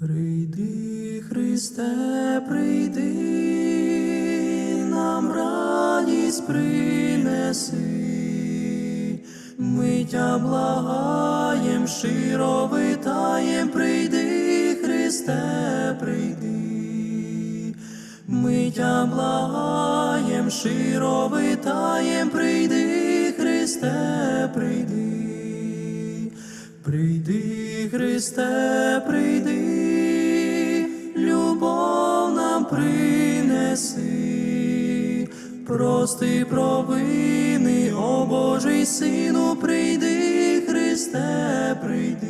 Прийди, Христе, прийди, нам радість принеси, ми тя благаєм, широ витаєм, прийди, Христе, прийди, ми тя благаєм, широ витаєм, прийди, Христе, прийди. Прийди, Христе, прийди, принеси, прости провини, о Божий Сину, прийди, Христе, прийди,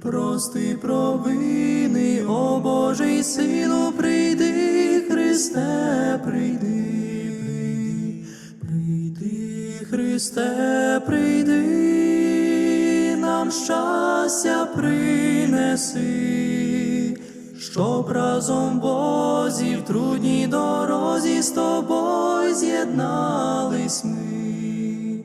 прости провини, о Божий Сину, прийди, Христе, прийди, прийди, Христе, прийди, нам щастя принеси, щоб разом Бозі в трудній дорозі з тобою з'єднались ми,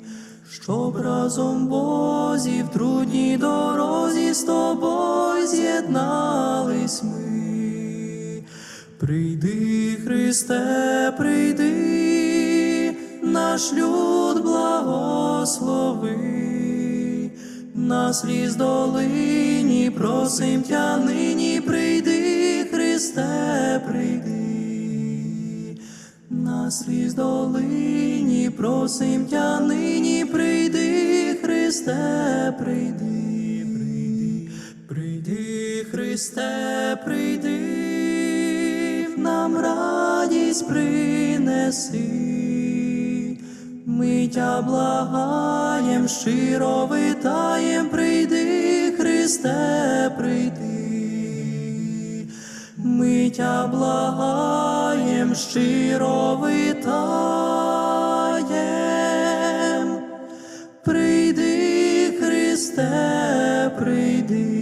щоб разом Бозі в трудній дорозі з тобою з'єднались ми. Прийди, Христе, прийди, наш люд благослови, на сліз долині просим тя нині, прийди, Прийди, на сліз долині просим тя нині, прийди, Христе, прийди, прийди, прийди, Христе, прийди, нам радість принеси. Ми тя благаєм, щиро витаєм, прийди, Ми благаєм, щиро витаєм, прийди, Христе, прийди.